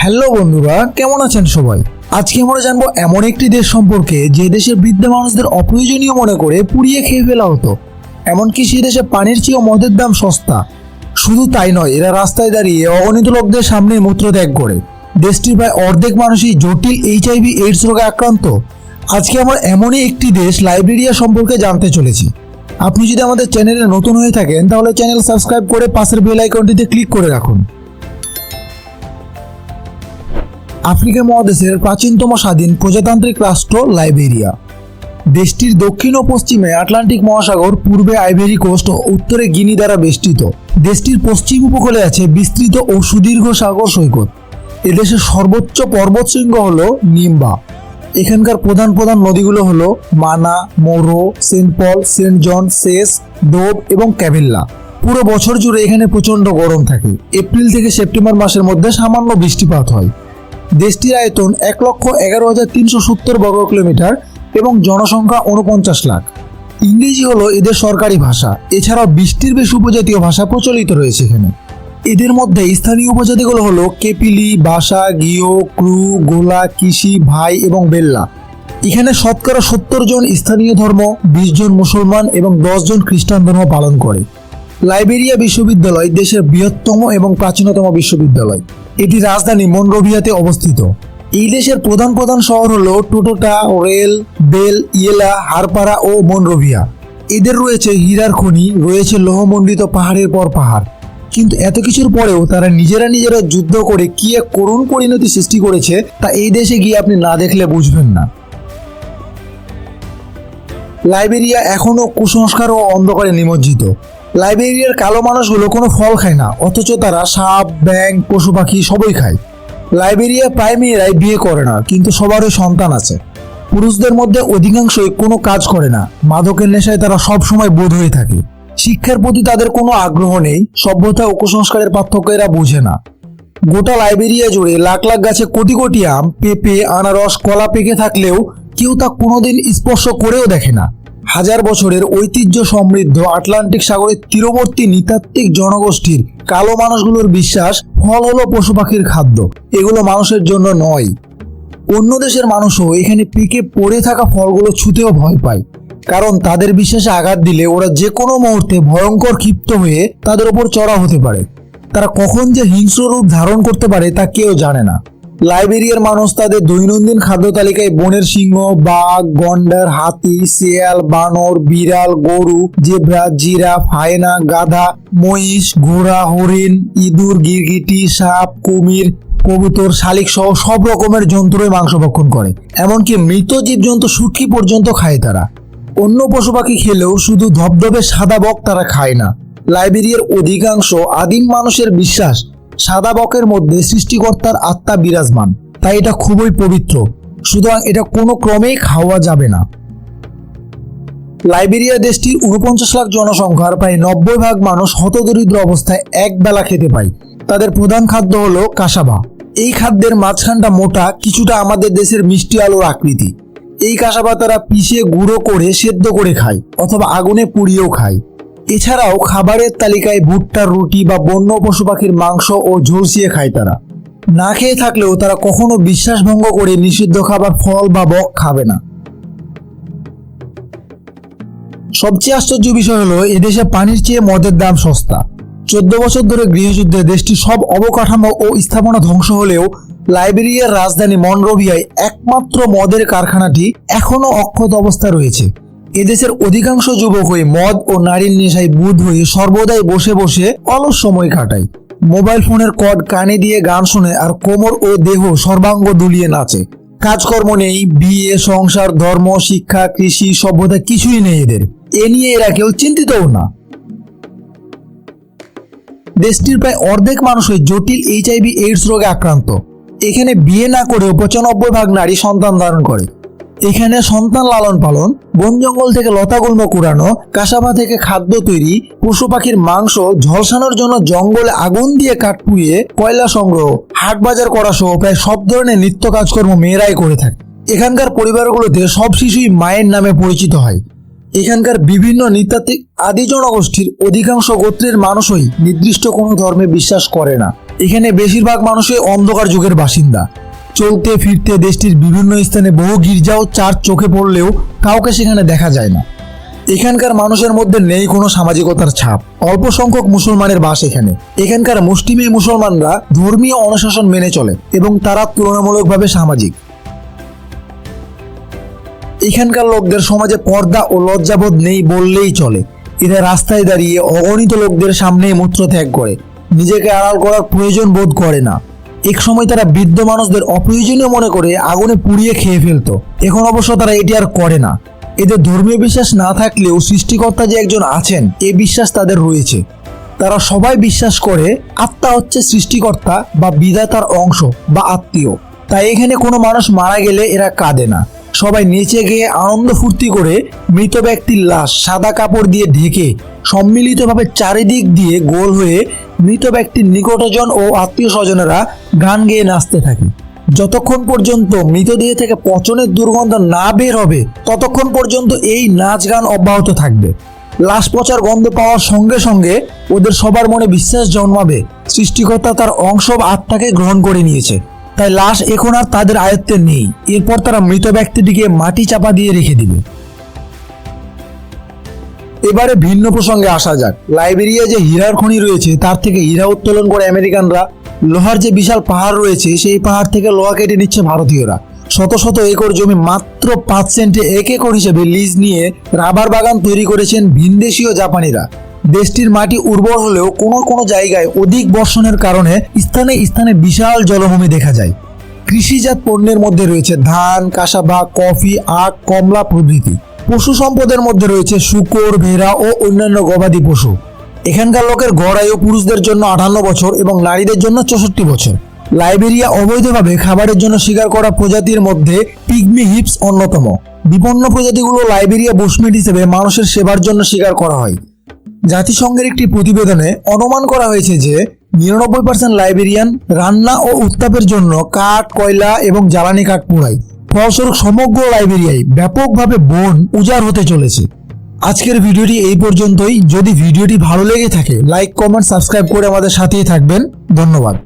Hello বন্ধুরা, কেমন আছেন সবাই? আজকে আমরা জানব এমন একটি দেশ সম্পর্কে যে দেশের বৃদ্ধ মানুষদের অপ্রয়োজনীয় মনে করে পুড়িয়ে খেয়ে ফেলা হতো। এমনকি সেই দেশে পানির চেয়েও মদের দাম সস্তা। শুধু তাই নয়, এরা রাস্তায় দাঁড়িয়ে অগণিত লোকদের সামনে মূত্রত্যাগ করে। দেশটির প্রায় অর্ধেক মানুষই জটিল এইচআইভি এইডস রোগে আক্রান্ত। আজকে আমরা এমনই একটি দেশ লাইব্রেরিয়া সম্পর্কে জানতে চলেছি। আপনি যদি আমাদের চ্যানেলে নতুন হয়ে থাকেন, তাহলে চ্যানেল সাবস্ক্রাইব করে পাশের বেল আইকনটিতে ক্লিক করে রাখুন। আফ্রিকা মহাদেশের প্রাচীনতম স্বাধীন প্রজাতান্ত্রিক রাষ্ট্র লাইবেরিয়া। দেশটির দক্ষিণ ও পশ্চিমে আটলান্টিক মহাসাগর, পূর্বে আইভেরি কোস্ট ও উত্তরে গিনি দ্বারা বেষ্টিত। দেশটির পশ্চিম উপকূলে আছে বিস্তৃত ও সুদীর্ঘ সাগর সৈকত। এদেশের সর্বোচ্চ পর্বতশৃঙ্গ হল নিম্বা। এখানকার প্রধান প্রধান নদীগুলো হলো মানা, মোরো, সেন্ট পল, সেন্ট জন, সেস ডোব এবং ক্যাভেল্লা। পুরো বছর জুড়ে এখানে প্রচণ্ড গরম থাকে। এপ্রিল থেকে সেপ্টেম্বর মাসের মধ্যে সামান্য বৃষ্টিপাত হয়। দেশটির আয়তন এক লক্ষ এগারো হাজার তিনশো সত্তর বর্গ কিলোমিটার এবং জনসংখ্যা উনপঞ্চাশ লাখ। ইংরেজি হলো এদের সরকারি ভাষা। এছাড়াও বিশটির বেশি উপজাতীয় ভাষা প্রচলিত রয়েছে এখানে। এদের মধ্যে স্থানীয় উপজাতিগুলো হলো কেপিলি, বাসা, গিও, ক্রু, গোলা কিসি ভাই এবং বেল্লা। এখানে শতকরা সত্তর জন স্থানীয় ধর্ম, বিশ জন মুসলমান এবং দশ জন খ্রিস্টান ধর্ম পালন করে। লাইবেরিয়া বিশ্ববিদ্যালয় দেশের বৃহত্তম এবং প্রাচীনতম বিশ্ববিদ্যালয়। এটি রাজধানী মনরোভিয়াতে অবস্থিত। এই দেশের প্রধান প্রধান শহর হল টোটোটা, রেল, বেল, ইয়েলা, হারপাড়া ও মনরোভিয়া এদের রয়েছে হীরার খনি, রয়েছে লৌহমণ্ডিত পাহাড়ের পর পাহাড়। কিন্তু এত কিছুর পরেও তারা নিজেরা নিজেরা যুদ্ধ করে কি এক করুণ পরিণতি সৃষ্টি করেছে তা এই দেশে গিয়ে আপনি না দেখলে বুঝবেন না। লাইবেরিয়া এখনও কুসংস্কার ও অন্ধকারে নিমজ্জিত। লাইবেরিয়ার কালো মানুষগুলো কোনো ফল খায় না, অথচ তারা সাপ ব্যাং পশু পাখি সবই খায়। লাইবেরিয়া প্রায় মেয়েরাই বিয়ে করে না, কিন্তু সবারই সন্তান আছে। পুরুষদের মধ্যে অধিকাংশই কোনো কাজ করে না, মাদকের নেশায় তারা সব সময় বোধ হয়ে থাকে। শিক্ষার প্রতি তাদের কোনো আগ্রহ নেই, সভ্যতা ও কুসংস্কারের পার্থক্য এরা বোঝে না। গোটা লাইবেরিয়া জুড়ে লাখ লাখ গাছে কোটি কোটি আম, পেঁপে, আনারস, কলা পেকে থাকলেও কেউ তা কোনোদিন স্পর্শ করেও দেখে না। হাজার বছরের ঐতিহ্য সমৃদ্ধ আটলান্টিক সাগরের তীরবর্তী নৃতাত্ত্বিক জনগোষ্ঠীর কালো মানুষগুলোর বিশ্বাস ফল হলো পশু পাখির খাদ্য। এগুলো মানুষের জন্য নয়। অন্য দেশের মানুষও এখানে পিকে পড়ে থাকা ফলগুলো ছুতেও ভয় পায়। কারণ তাদের বিশ্বাসে আঘাত দিলে ওরা যে কোনো মুহূর্তে ভয়ঙ্কর ক্ষিপ্ত হয়ে তাদের ওপর চড়া হতে পারে। তারা কখন যে হিংস্র রূপ ধারণ করতে পারে তা কেউ জানে না। লাইবেরিয়ার মানুষ তাদের দৈনন্দিন খাদ্য তালিকায় বনের সিংহ, বাঘ, গন্ডার, হাতি, শিয়াল, বানর, বিড়াল, গরু, জেব্রা, জিরাফ, হায়না, গাধা, মহিষ, ঘোড়া, হরিণ, ইঁদুর, গিরগিটি, সাপ, কুমির, কবুতর, শালিক সহ সব রকমের জন্তুরই মাংস ভক্ষণ করে। এমনকি মৃত জীবজন্তু সুটকি পর্যন্ত খায় তারা। অন্য পশু পাখি খেলেও শুধু ধবধবে সাদা বক তারা খায় না। লাইবেরিয়ার অধিকাংশ আদিম মানুষের বিশ্বাস সাদা বকের মধ্যে সৃষ্টিকর্তার আত্মা বিরাজমান। তাই এটা খুবই পবিত্র। সুতরাং এটা কোনো ক্রমেই খাওয়া যাবে না। লাইবেরিয়া দেশটির উনপঞ্চাশ লাখ জনসংখ্যার প্রায় নব্বই ভাগ মানুষ হতদরিদ্র অবস্থায় এক বেলা খেতে পায়। তাদের প্রধান খাদ্য হলো কাসাবা। এই খাদ্যের মাঝখানটা মোটা, কিছুটা আমাদের দেশের মিষ্টি আলোর আকৃতি। এই কাসাবা তারা পিষে, গুঁড়ো করে, সেদ্ধ করে খায়, অথবা আগুনে পুড়িয়েও খায়। এছাড়াও খাবারের তালিকায় ভুট্টার রুটি বা বন্য পশু পাখির মাংস ও ঝলসিয়ে খায় তারা। না খেয়ে থাকলেও তারা কখনো বিশ্বাস ভঙ্গ করে নিষিদ্ধ খাবার ফল বা বক খাবে না। সবচেয়ে আশ্চর্য বিষয় হলো, এদেশে পানির চেয়ে মদের দাম সস্তা। চোদ্দ বছর ধরে গৃহযুদ্ধে দেশটির সব অবকাঠামো ও স্থাপনা ধ্বংস হলেও লাইবেরিয়ার রাজধানী মনরোভিয়ায় একমাত্র মদের কারখানাটি এখনও অক্ষত অবস্থায় রয়েছে। এদেশের অধিকাংশ যুবকই মদ ও নারীর নেশায় বুধ হয়ে সর্বদাই বসে বসে অলস সময় কাটায়। মোবাইল ফোনের কর্ড কানে দিয়ে গান শুনে আর কোমর ও দেহ সর্বাঙ্গ দুলিয়ে নাচে। কাজকর্ম নেই, বিয়ে, সংসার, ধর্ম, শিক্ষা, কৃষি সভ্যতা কিছুই নেই এদের। এ নিয়ে এরা কেউ চিন্তিতও না। দেশটির প্রায় অর্ধেক মানুষই জটিল এইচআইভি এইডস রোগে আক্রান্ত। এখানে বিয়ে না করেও পঁচানব্বই ভাগ নারী সন্তান ধারণ করে। এখানে সন্তান লালন পালন, বন জঙ্গল থেকে লতাগুল্ম কুড়ানো, কাসাবা থেকে খাদ্য তৈরি, পশু পাখির মাংস, ঝলসানোর জন্য জঙ্গলে আগুন দিয়ে কাঠ পুড়িয়ে কয়লা সংগ্রহ, হাট বাজার করা সহ প্রায় সব ধরনের নিত্য কাজকর্ম মেয়েরাই করে থাকে। এখানকার পরিবারগুলোতে সব শিশুই মায়ের নামে পরিচিত হয়। এখানকার বিভিন্ন নৃতাত্ত্বিক আদি জনগোষ্ঠীর অধিকাংশ গোত্রের মানুষই নির্দিষ্ট কোনো ধর্মে বিশ্বাস করে না। এখানে বেশিরভাগ মানুষই অন্ধকার যুগের বাসিন্দা। চলতে ফিরতে দেশটির বিভিন্ন স্থানে বহু গির্জা ও চার্চ চোখে পড়লেও কাউকে সেখানে দেখা যায় না। এখানকার মানুষের মধ্যে নেই কোনো সামাজিকতার ছাপ। অল্প সংখ্যক মুসলমানের বাস এখানে। এখানকার মুসলিমী মুসলমানরা ধর্মীয় অনুশাসন মেনে চলে এবং তারা তুলনামূলকভাবে সামাজিক। এখানকার লোকদের সমাজে পর্দা ও লজ্জাবোধ নেই বললেই চলে। এরা রাস্তায় দাঁড়িয়ে অগণিত লোকদের সামনে মূত্র ত্যাগ করে। নিজেকে আড়াল করার প্রয়োজন বোধ করে না। এক সময় তারা বৃদ্ধ মানুষদের অপ্রয়োজনীয় মনে করে আগুনে পুড়িয়ে খেয়ে ফেলত। এখন অবশ্য তারা এটি আর করে না। এদের ধর্মীয় বিশ্বাস না থাকলেও সৃষ্টিকর্তা যে একজন আছেন, এ বিশ্বাস তাদের রয়েছে। তারা সবাই বিশ্বাস করে আত্মা হচ্ছে সৃষ্টিকর্তা বা বিধাতার অংশ বা আত্মীয়। তাই এখানে কোনো মানুষ মারা গেলে এরা কাঁদে না। সবাই নিচে গিয়ে আনন্দ ফুর্তি করে মৃত ব্যক্তির লাশ সাদা কাপড় দিয়ে ঢেকে সম্মিলিতভাবে চারিদিক দিয়ে গোল হয়ে মৃত ব্যক্তির নিকটজন ও আত্মীয় স্বজনেরা গান গেয়ে নাচতে থাকে। যতক্ষণ পর্যন্ত মৃতদেহ থেকে পচনের দুর্গন্ধ না বের হবে, ততক্ষণ পর্যন্ত এই নাচ গান অব্যাহত থাকবে। লাশ পচার গন্ধ পাওয়ার সঙ্গে সঙ্গে ওদের সবার মনে বিশ্বাস জন্মাবে। সৃষ্টিকর্তা তার অংশ আত্মাকে গ্রহণ করে নিয়েছে। তাই লাশ এখন আর তাদের আয়ত্তে নেই। এরপর তারা মৃত ব্যক্তিটিকে মাটি চাপা দিয়ে রেখে দিবে। এবারে ভিন্ন প্রসঙ্গে আসা যাক। লাইবেরিয়া যে হীরার খনি রয়েছে, তার থেকে হীরা উত্তোলন করে আমেরিকানরা। লোহার যে বিশাল পাহাড় রয়েছে, সেই পাহাড় থেকে লোহা কেটে নিচ্ছে ভারতীয়রা। শত শত একর জমি মাত্র পাঁচ সেন্টে এক একর হিসেবে লিজ নিয়ে রাবার বাগান তৈরি করেছেন ভিনদেশীয় জাপানিরা। দেশটির মাটি উর্বর হলেও কোনো কোনো জায়গায় অধিক বর্ষণের কারণে স্থানে স্থানে বিশাল জলভূমি দেখা যায়। কৃষিজাত পণ্যের মধ্যে রয়েছে ধান, কাসাবাগ, কফি, আখ, কমলা প্রভৃতি। পশু সম্পদের মধ্যে রয়েছে শুকর, ভেড়া ও অন্যান্য গবাদি পশু। এখানকার লোকের গড় আয়ু পুরুষদের জন্য আঠান্ন বছর এবং নারীদের জন্য চৌষট্টি বছর। লাইবেরিয়া অবৈধভাবে খাবারের জন্য শিকার করা প্রজাতির মধ্যে পিগমি হিপস অন্যতম। বিপন্ন প্রজাতিগুলো লাইবেরিয়া বুশমিট হিসেবে মানুষের সেবার জন্য শিকার করা হয়। জাতিসংঘের একটি প্রতিবেদনে অনুমান করা হয়েছে যে নিরানব্বই পার্সেন্ট লাইব্রেরিয়ান রান্না ও উত্তাপের জন্য কাঠ, কয়লা এবং জ্বালানি কাঠ পোড়ায় ফলস্বরূপ সমগ্র লাইব্রেরিয়ায় ব্যাপকভাবে বন উজাড় হতে চলেছে। আজকের ভিডিওটি এই পর্যন্তই। যদি ভিডিওটি ভালো লেগে থাকে, লাইক, কমেন্ট, সাবস্ক্রাইব করে আমাদের সাথেই থাকবেন। ধন্যবাদ।